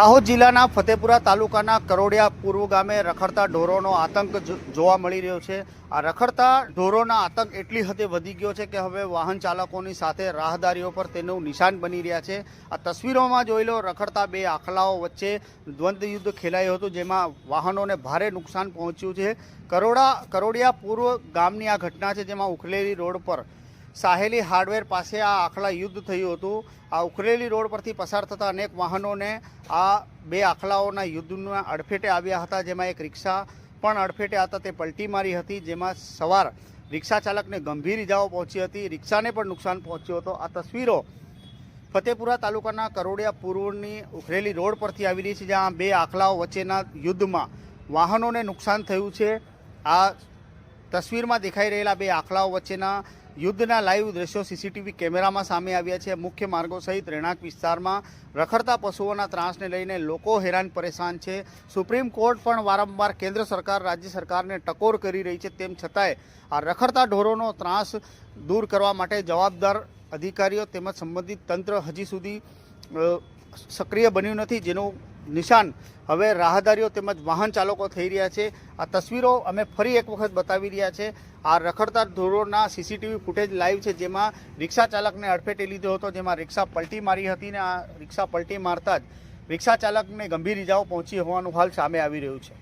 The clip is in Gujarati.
દાહોદ જિલ્લાના ફતેપુરા તાલુકાના કરોડિયા પૂર્વ ગામે રખડતા ઢોરોનો આતંક જોવા મળી રહ્યો છે. આ રખડતા ઢોરોના આતંક એટલી હદે વધી ગયો છે કે હવે વાહન ચાલકોની સાથે રાહદારીઓ પર તેનું નિશાન બની રહ્યા છે. આ તસવીરોમાં જોઈ લો, રખડતા બે આખલાઓ વચ્ચે દ્વંદ્વ યુદ્ધ ખેલાયું હતું, જેમાં વાહનોને ભારે નુકસાન પહોંચ્યું છે. કરોડા કરોડિયા પૂર્વ ગામની આ ઘટના છે, જેમાં ઉખલેલી રોડ પર સાહેલી હાર્ડવેર પાસે આ આખલા યુદ્ધ થયું હતું. આ ઉખરેલી રોડ પરથી પસાર થતા અનેક વાહનોને આ બે આખલાઓના યુદ્ધના અડફેટે આવ્યા હતા, જેમાં એક રિક્ષા પણ અડફેટે હતા. તે પલટી મારી હતી, જેમાં સવાર રિક્ષા ચાલકને ગંભીર ઇજાઓ પહોંચી હતી. રિક્ષાને પણ નુકસાન પહોંચ્યું હતું. આ તસવીરો ફતેપુરા તાલુકાના કરોડિયા પૂર્વની ઉખરેલી રોડ પરથી આવેલી છે, જ્યાં બે આખલાઓ વચ્ચેના યુદ્ધમાં વાહનોને નુકસાન થયું છે. આ તસવીરમાં દેખાઈ રહેલા બે આખલાઓ વચ્ચેના યુદ્ધના લાઈવ દ્રશ્યો સીસીટીવી કેમેરામાં સામે આવ્યા છે. મુખ્ય માર્ગો સહિત રહેણાંક વિસ્તારમાં રખડતા પશુઓના ત્રાસને લઈને લોકો હેરાન પરેશાન છે. સુપ્રીમ કોર્ટ પણ વારંવાર કેન્દ્ર સરકાર, રાજ્ય સરકારને ટકોર કરી રહી છે. તેમ છતાંય આ રખડતા ઢોરોનો ત્રાસ દૂર કરવા માટે જવાબદાર અધિકારીઓ તેમજ સંબંધિત તંત્ર હજી સુધી સક્રિય બન્યું નથી, જેનું નિશાન હવે રાહદારીઓ તેમજ વાહન ચાલકો થઈ રહ્યા છે. આ તસવીરો અમે ફરી એક વખત બતાવી રહ્યા છે. આ રખડતા ધોરણના સીસીટીવી ફૂટેજ લાઈવ છે, જેમાં રિક્ષા ચાલકને અડફેટે લીધો હતો, જેમાં રિક્ષા પલટી મારી હતી ને આ રિક્ષા પલટી મારતા જ રિક્ષા ચાલકને ગંભીર ઇજાઓ પહોંચી હોવાનું હાલ સામે આવી રહ્યું છે.